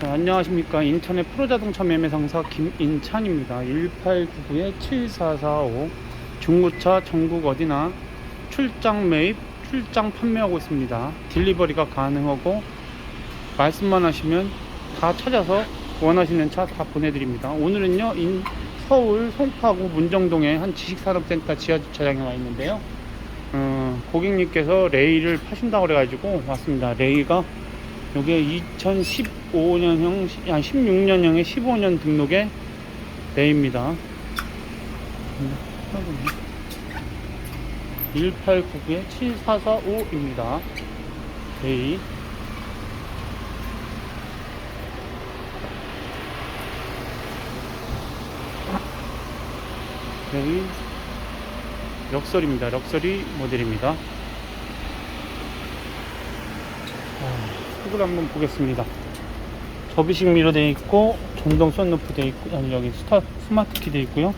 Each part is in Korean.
자, 안녕하십니까. 인터넷 프로자동차 매매 상사 김인찬입니다. 1899-7445 중고차 전국 어디나 출장 매입 출장 판매하고 있습니다. 딜리버리가 가능하고 말씀만 하시면 다 찾아서 원하시는 차 다 보내드립니다. 오늘은요 인, 서울 송파구 문정동에 한 지식산업센터 지하주차장에 와 있는데요. 어, 고객님께서 레이를 파신다고 그래가지고 왔습니다. 레이가 요게 2015년형, 아 16년형의 15년 등록의 레이입니다. 1899에 7445입니다. 레이. 레이 럭셔리입니다. 럭셔리 모델입니다. 속을 한번 보겠습니다. 접이식 미러 되어 있고 전동 썬루프 되어 있고 아니 여기 스타 스마트 키 되어 있고요.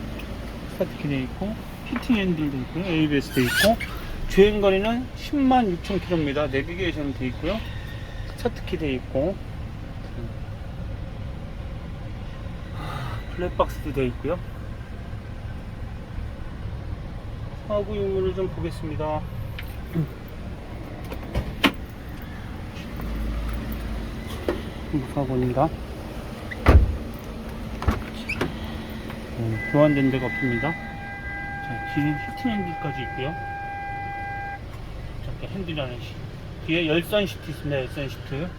스타트 키 되어 있고 히팅 핸들 되어 있고요. ABS 되어 있고 주행 거리는 10만 6천 킬로입니다. 내비게이션 되어 있고요. 스타트 키 되어 있고 블랙박스도 되어 있고요. 유무를 좀 보겠습니다. 무사고입니다. 음, 교환된 데가 없습니다. 자, 뒤에 히팅 핸들까지 있고요. 잠깐 핸들이라는 시. 뒤에 열선 시트 있습니다. 열선 시트.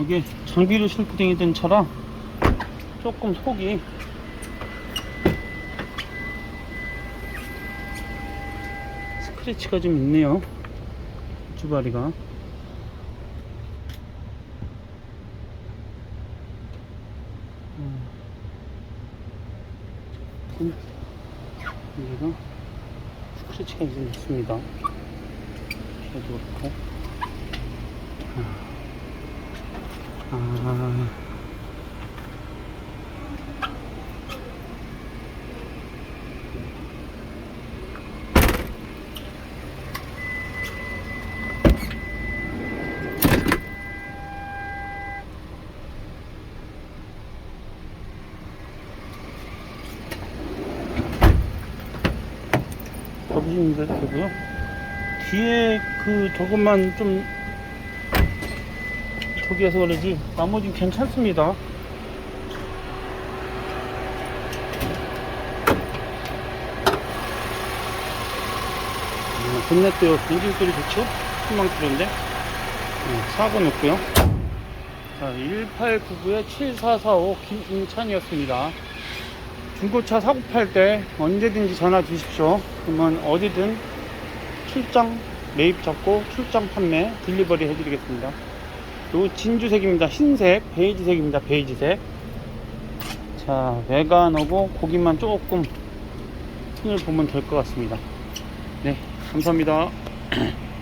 이게 장비를 싣고 다니던 차라 조금 속이 스크래치가 좀 있네요. 주바리가. 음, 여기가 스크래치가 좀 있습니다. 그래도 그렇고. 아. 아. 접으시면 되고요. 뒤에 그 조금만 좀 저기에서 그러지 나머지는 괜찮습니다. 음, 본넷도 엔진 소리 좋죠? 10만 킬로인데 음, 사고 넣고요. 자, 1899에 7445 김인찬이었습니다. 중고차 사고 팔 때 언제든지 전화 주십시오. 그러면 어디든 출장 매입 잡고 출장 판매 딜리버리 해드리겠습니다. 요 진주색입니다. 흰색 베이지색입니다. 베이지색. 자 외관하고 고기만 조금 손을 보면 될 것 같습니다. 네 감사합니다.